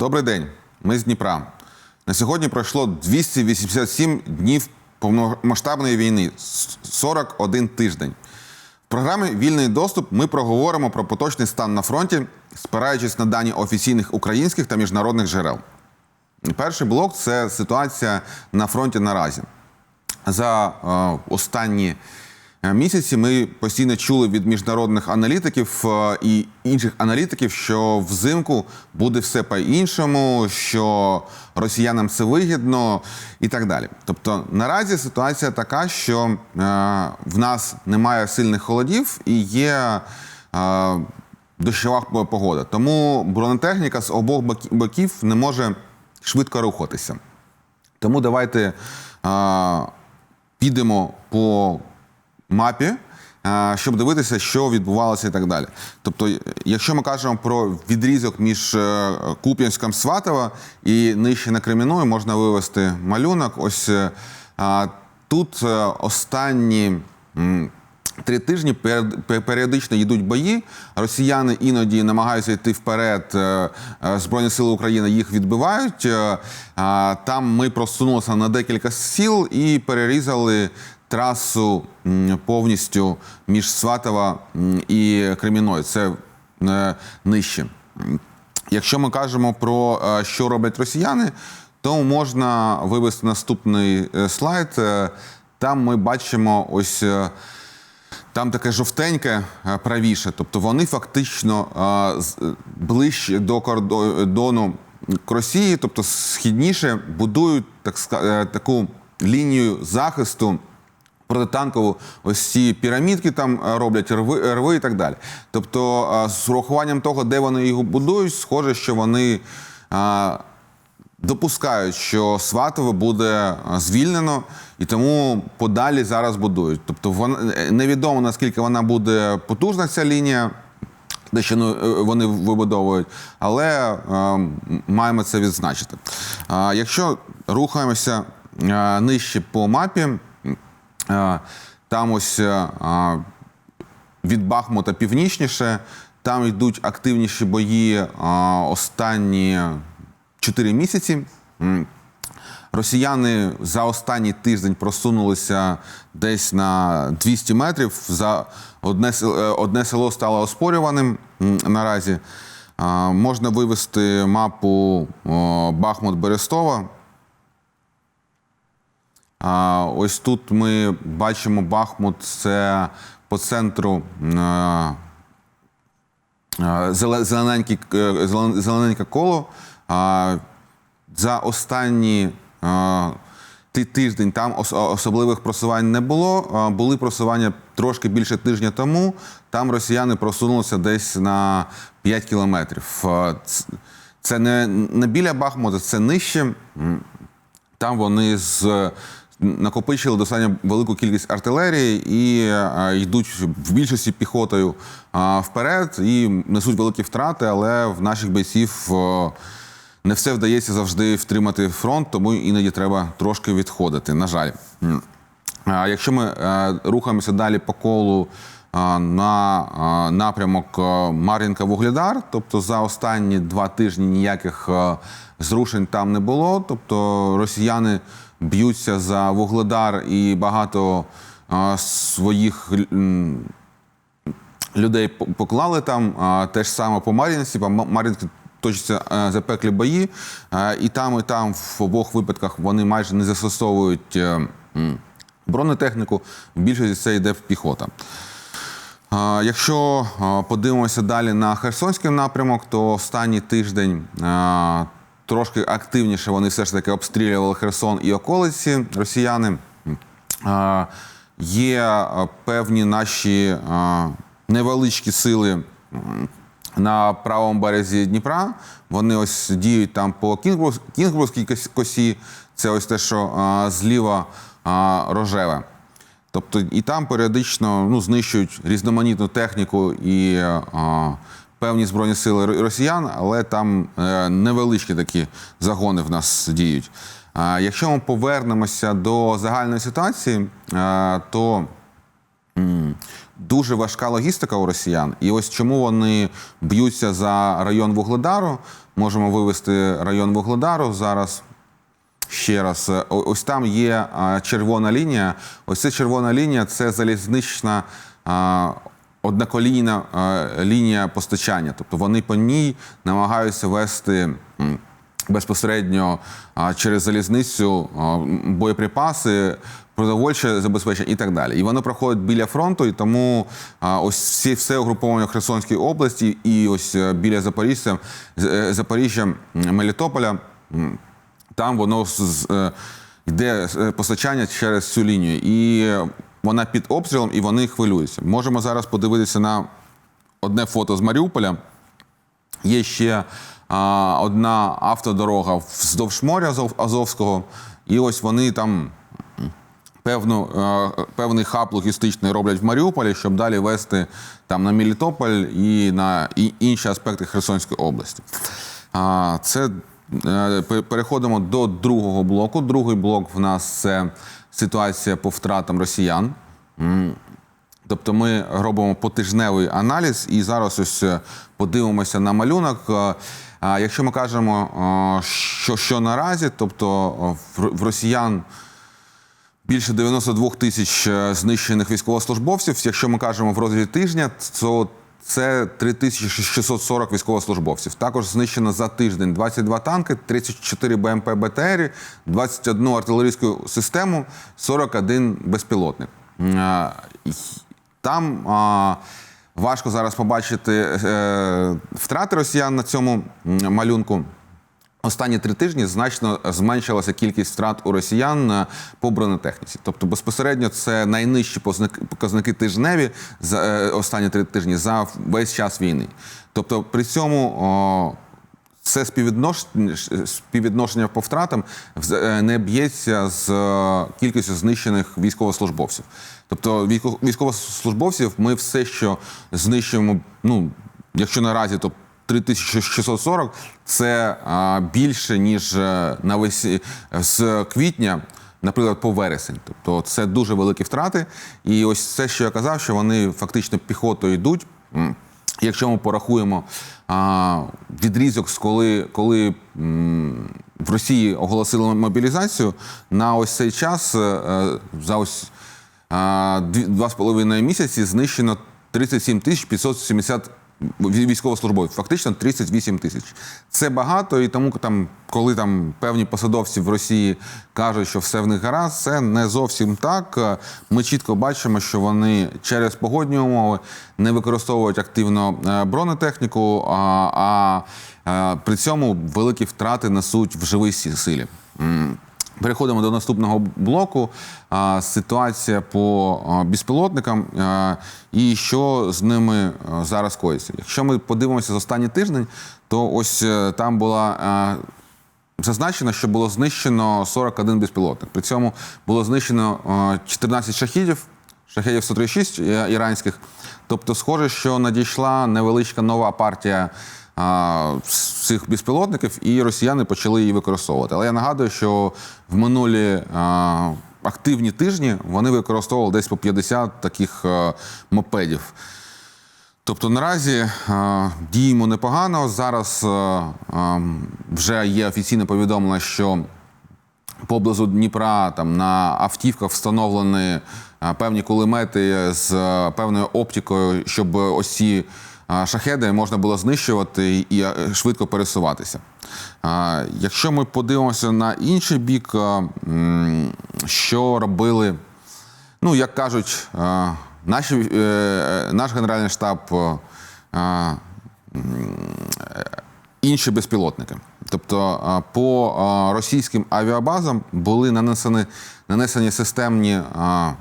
Добрий день. Ми з Дніпра. На сьогодні пройшло 287 днів повномасштабної війни, 41 тиждень. В програмі Вільний доступ ми проговоримо про поточний стан на фронті, спираючись на дані офіційних українських та міжнародних джерел. Перший блок це ситуація на фронті наразі. За е, останні місяці ми постійно чули від міжнародних аналітиків е, і інших аналітиків, що взимку буде все по-іншому, що росіянам це вигідно і так далі. Тобто наразі ситуація така, що е, в нас немає сильних холодів і є. Е, Дощова погода. Тому бронетехніка з обох бокі- боків не може швидко рухатися. Тому давайте а, підемо по мапі, щоб дивитися, що відбувалося і так далі. Тобто, якщо ми кажемо про відрізок між е, Куп'янськом Сватова і нижче на Креміною, можна вивести малюнок. Ось е, тут е, останні. Три тижні періодично йдуть бої. Росіяни іноді намагаються йти вперед. е, е, Збройні сили України їх відбивають. Е, Там ми просунулися на декілька сіл і перерізали трасу повністю між Сватова і Креміною. Це е, нижче. Якщо ми кажемо про е, що роблять росіяни, то можна вивести наступний е, слайд. Там ми бачимо ось. там таке жовтеньке правіше, тобто вони фактично ближче до кордону к Росії, тобто східніше, будують так, таку лінію захисту протитанкову, ось ці пірамідки там е, роблять рви, рви і так далі. Тобто, е, з урахуванням того, де вони його будують, схоже, що вони. е, допускають, що Сватове буде е, звільнено, і тому подалі зараз будують. Тобто вона е, невідомо наскільки вона буде потужна ця лінія. Де ще ну, е, вони вибудовують, але е, маємо це відзначити. А якщо рухаємося е, нижче по мапі, е, там ось е, від Бахмута північніше. Там йдуть активніші бої останні 4 місяці. Росіяни за останній тиждень просунулися десь на 200 метрів. За одне, е, одне село стало оспорюваним наразі. Можна вивести мапу Бахмут-Берестова. Ось тут ми бачимо Бахмут, це по центру е, зелененьке коло. За останні тиждень там особливих просувань не було. Були просування трошки більше тижня тому. Там росіяни просунулися десь на 5 кілометрів. Це не, не біля Бахмута, це нижче. Там вони з накопичили достатньо велику кількість артилерії і е, йдуть в більшості піхотою е, вперед і несуть великі втрати, але в наших бійців е, не все вдається завжди втримати фронт, тому іноді треба трошки відходити. На жаль. А Якщо ми рухаємося далі по колу на напрямок Мар'їнка-Вугледар, тобто за останні два тижні ніяких зрушень там не було. Тобто росіяни б'ються за Вугледар і багато е, своїх м, людей поклали там. А, Те ж саме по Мар'їнці, по Ма- Мар'їнці точаться е, запеклі бої. Е, І там, і там в обох випадках вони майже не застосовують е, м, бронетехніку. В більшості це йде піхота. А, Якщо а, подивимося далі на Херсонський напрямок, то останній тиждень а, трошки активніше вони все ж таки обстрілювали Херсон і околиці росіяни. Є певні наші невеличкі сили на правому березі Дніпра. Вони ось діють там по Кінгбурзькій косі. Це ось те, що зліва рожеве. Тобто і там періодично ну, знищують різноманітну техніку і певні збройні сили росіян, але там е, невеличкі такі загони в нас діють. Якщо ми повернемося до загальної ситуації, е, то дуже важка логістика у росіян. І ось чому вони б'ються за район Вугледару. Можемо вивести район Вугледару зараз. Ще раз, Е, ось там є червона лінія. Ось ця червона лінія це залізнична одноколійна лінія постачання. Тобто вони по ній намагаються вести безпосередньо через залізницю боєприпаси. Продовольче забезпечення і так далі. І воно проходить біля фронту, і тому ось всі все угруповання в Херсонській області, і ось е, біля Запоріжжя, е, Запоріжжя, Мелітополя. там воно е, йде е, постачання через цю лінію, і е, вона під обстрілом, і вони хвилюються. Можемо зараз подивитися на одне фото з Маріуполя. Є ще а, одна автодорога вздовж моря Азовського, і ось вони там певну, е, певний хаб логістичний роблять в Маріуполі, щоб далі вести там на Мелітополь і на і- інші аспекти Херсонської області. А, Це переходимо до другого блоку. Другий блок в нас це ситуація по втратам росіян. Тобто ми робимо потижневий аналіз і зараз ось е, подивимося на малюнок. Е, а Якщо ми кажемо, е, що, що наразі, тобто е, в- росіян більше 92 тисяч е, знищених військовослужбовців. Якщо ми кажемо в розрізі тижня, то це 3640 військовослужбовців. Також знищено за тиждень 22 танки, 34 БМП БТР, 21 артилерійську систему, 41 безпілотник. Там важко зараз побачити е, втрати росіян на цьому малюнку. Останні три тижні значно зменшилася кількість втрат у росіян по бронетехніці. Тобто, безпосередньо це найнижчі показники тижневі за е, останні три тижні за весь час війни. Тобто, при цьому це співвідношення, співвідношення по втратам е, не б'ється з е, кількістю знищених військовослужбовців. Тобто військо- військовослужбовців ми все, що знищуємо, ну якщо наразі, то 3640 – це більше ніж е, навесі з квітня. Наприклад, по вересень, тобто це дуже великі втрати. І ось це, що я казав, що вони фактично піхотою йдуть. Якщо ми порахуємо а, відрізок, коли, коли в Росії оголосили мобілізацію, на ось цей час е, за ось дві- два з половиною місяці знищено 37 тисяч 570 вій- військовослужбовців. Фактично 38 тисяч. Це багато, і тому там, коли там певні посадовці в Росії кажуть, що все в них гаразд, це не зовсім так. Ми чітко бачимо, що вони через погодні умови не використовують активно е, бронетехніку, а, а, е, при цьому великі втрати несуть в живій силі. Переходимо до наступного блоку. Ситуація по безпілотникам і що з ними зараз коїться. Якщо ми подивимося за останній тиждень, то ось е, там була зазначено, що було знищено 41 безпілотник. При цьому було знищено а, 14 шахідів, шахедів 136 і- іранських. Тобто, схоже, що надійшла невеличка нова партія а, цих безпілотників, і росіяни почали її використовувати. Але я нагадую, що в минулі а, активні тижні вони використовували десь по 50 таких а, мопедів. Тобто наразі е, діємо непогано. Зараз е, е, вже є офіційне повідомлення, що поблизу Дніпра там на автівках встановлені е, певні кулемети з е, певною оптикою, щоб ось ці е, шахеди можна було знищувати і е, швидко пересуватися. Е, Якщо ми подивимося на інший бік, е, що робили Ну, як кажуть, е, наші, е, наш Генеральний штаб, е, е, інші безпілотники. Тобто е, по е, російським авіабазам були нанесені, нанесені системні е, е,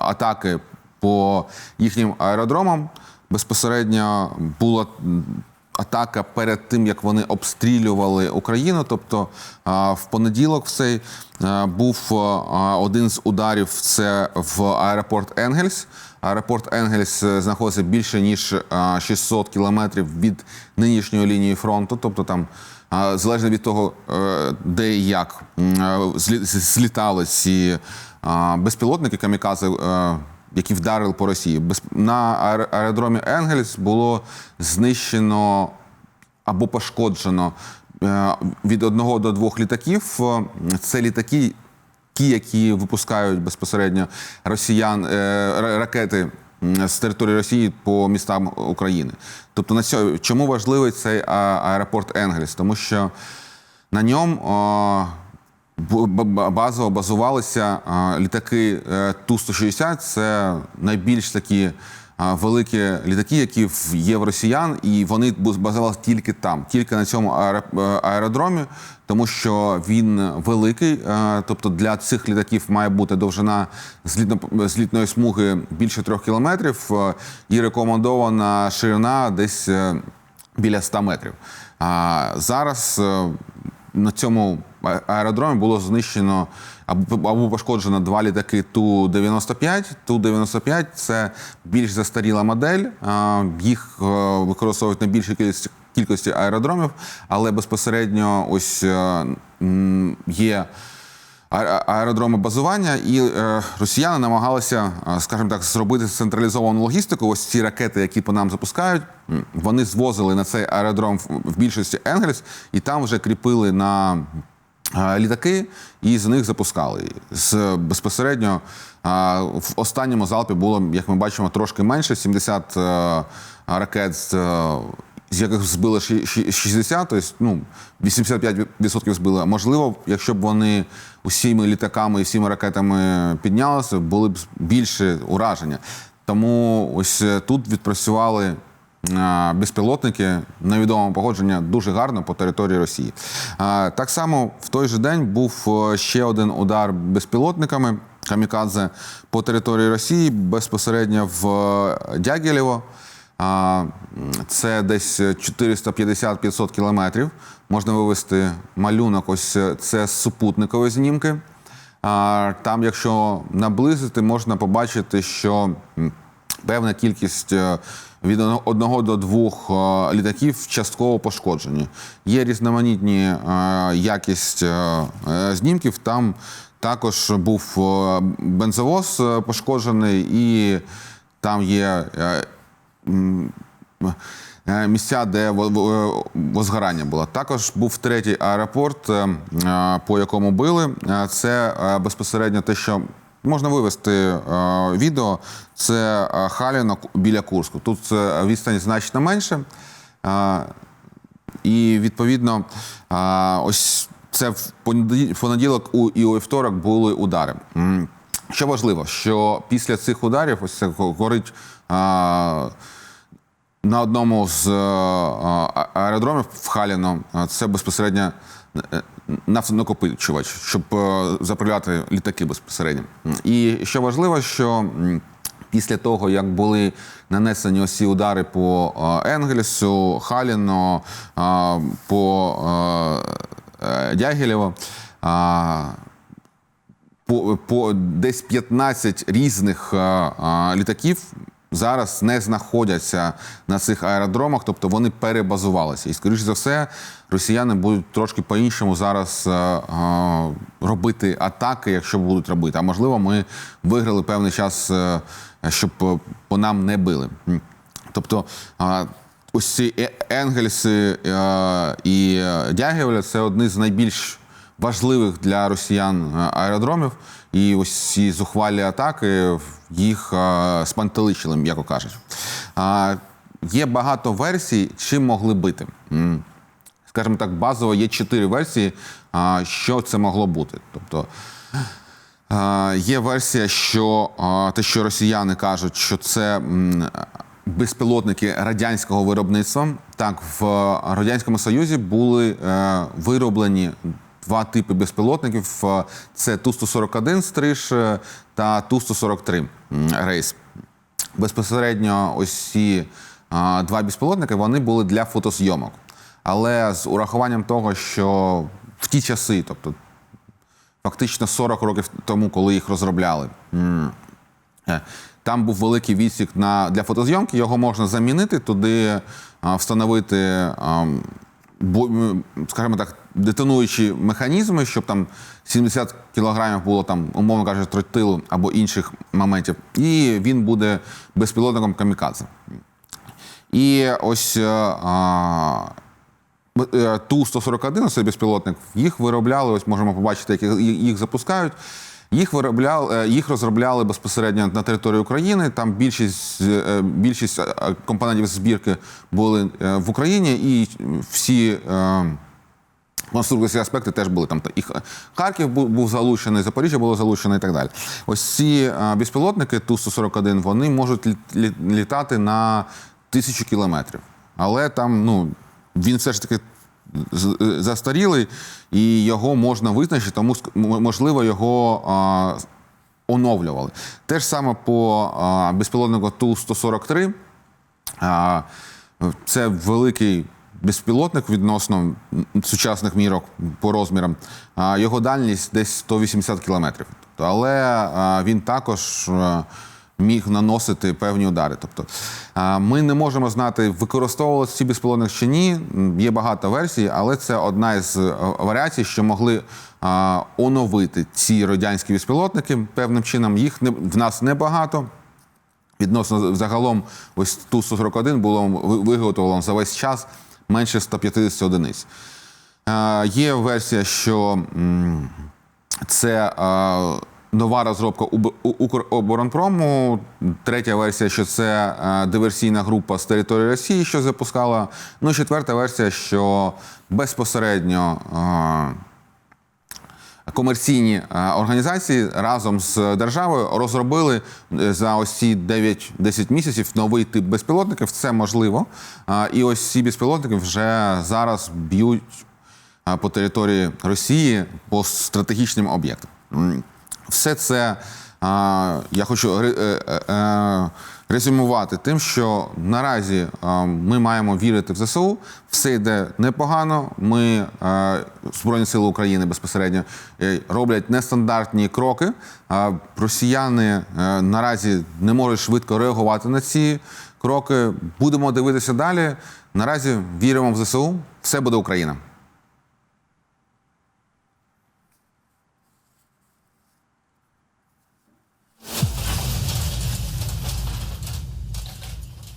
атаки по їхнім аеродромам. Безпосередньо була атака перед тим, як вони обстрілювали Україну. Тобто в понеділок в цей був один з ударів це в аеропорт Енгельс. Аеропорт Енгельс е, знаходиться більше ніж а, 600 кілометрів від нинішньої лінії фронту. Тобто там залежно від того, е, де і як е, злітали ці безпілотники камікадзе. Які вдарили по Росії. На аеродромі Енгельс було знищено або пошкоджено е, від одного до двох літаків. Е, Це літаки, ті, які випускають безпосередньо росіян е, ракети з території Росії по містам України. Тобто на цьому чому важливий цей аеропорт Енгельс? Тому що на ньому базово базувалися літаки е, Ту-160. Це найбільш такі великі літаки, які є в росіян, і вони базувалися тільки там, тільки на цьому е, аеродромі, тому що він великий. е, Тобто для цих літаків має бути довжина злітно- злітної смуги більше трьох кілометрів, і рекомендована ширина десь біля 100 метрів. А зараз на цьому аеродромі було знищено або пошкоджено два літаки Ту-95. Ту-95 – це більш застаріла модель. Їх е, використовують на більшій кількості, кількості аеродромів, але безпосередньо ось е, є аеродроми базування, і е, росіяни намагалися, е, скажімо так, зробити централізовану логістику. Ось ці ракети, які по нам запускають, вони звозили на цей аеродром в- більшості Енгельс, і там вже кріпили на літаки, і з них запускали. З безпосередньо е, в останньому залпі було, як ми бачимо, трошки менше 70 е, ракет з. е, яких збили ші- ші- 60, тобто ну, 85% збили. Можливо, якщо б вони усіми літаками і всіми ракетами піднялися, були б більше ураження. Тому ось е, тут відпрацювали е, безпілотники невідомого походження дуже гарно по території Росії. Так само в той же день був е, ще один удар безпілотниками камікадзе по території Росії безпосередньо в е, Дягілєво. Це десь 450-500 кілометрів. Можна вивести малюнок. Ось е, це супутникові знімки. Там, якщо наблизити, можна побачити, що певна кількість е, від одного до двох е, літаків частково пошкоджені. Є різноманітні е, якість знімків. Там також був бензовоз пошкоджений, і там є. Місця, де во- во- возгорання було. Також був третій аеропорт, по якому били. Це безпосередньо те, що можна вивести е, відео. Це е, біля Курску. Тут е, відстань значно менше. Е, І відповідно, а, ось це в понеділок у- і у вівторок були удари. Що важливо, що після цих ударів ось це горить. А, на одному з е, аеродромів в Халіно це безпосередньо е, нафтонакопичувач, щоб е, заправляти літаки безпосередньо. І що важливо, що після того, як були нанесені ці удари по е, Енгельсу, Халіно, е, по Дягілєво, а, по, по десь 15 різних е, е, літаків зараз не знаходяться на цих аеродромах, тобто вони перебазувалися. І, скоріш за все, росіяни будуть трошки по-іншому зараз е, е, робити атаки, якщо будуть робити. А можливо, ми виграли певний час, е, щоб по нам не били. Тобто. Ось ці Енгельси і Дягілля – це одні з найбільш важливих для росіян е, аеродромів. І ось ці зухвалі атаки їх е, спантеличили, м'яко кажуть. Є багато версій, чим могли бити. Скажімо так, базово є чотири версії, що це могло бути. Тобто Є версія, що те, що росіяни кажуть, що це безпілотники радянського виробництва. Так, в радянському союзі були е, вироблені два типи безпілотників: Е, це Ту-141 стриж е, та Ту-143 рейс. Безпосередньо ось два безпілотники вони були для фотозйомок. Але з урахуванням того, що в ті часи, тобто фактично 40 років тому, коли їх розробляли. е, Там був великий відсік на, для фотозйомки, його можна замінити, туди встановити, скажімо так, детонуючі механізми, щоб там 70 кілограмів було там, умовно кажучи, тротилу або інших моментів, і він буде безпілотником камікадзе. І ось е, а, е, Ту-141, це безпілотник, їх виробляли, ось можемо побачити, як їх- запускають. Їх виробляли, е, їх розробляли безпосередньо на території України. Там більшість, більшість компонентів збірки були в Україні, і всі конструкторські аспекти теж були там. І Харків був, залучений, Запоріжжя було залучено і так далі. Ось ці безпілотники Ту-141, вони можуть лі- лі- літати на тисячу кілометрів. Але там, ну, він все ж таки е, застарілий, і його можна визначити, тому можливо його а, оновлювали. Те ж саме по а, безпілотнику Ту-143. А, Це великий безпілотник відносно сучасних мірок по розмірам. Його дальність десь 180 кілометрів. Але він також міг наносити певні удари. Тобто ми не можемо знати, використовувалися ці безпілотники чи ні. Є багато версій, але це одна із е, варіацій, що могли оновити ці радянські безпілотники певним чином. Їх не в нас небагато. Відносно загалом, ось ту 141 було виготовлено за весь час менше 150 одиниць. Е, є версія, що це е, нова розробка Укроборонпрому. Третя версія, що це е, диверсійна група з території Росії, що запускала. Ну четверта версія, що безпосередньо. Комерційні е, організації разом з державою розробили е, за ось ці 9-10 місяців новий тип безпілотників. Це можливо. І ось ці безпілотники вже зараз б'ють по території Росії по стратегічним об'єктам. Все це я хочу е, е, е, резюмувати тим, що наразі ми маємо вірити в ЗСУ. Все йде непогано. Ми Збройні Сили України безпосередньо роблять нестандартні кроки. А Росіяни наразі не можуть швидко реагувати на ці кроки. Будемо дивитися далі. Наразі віримо в ЗСУ. Все буде Україна.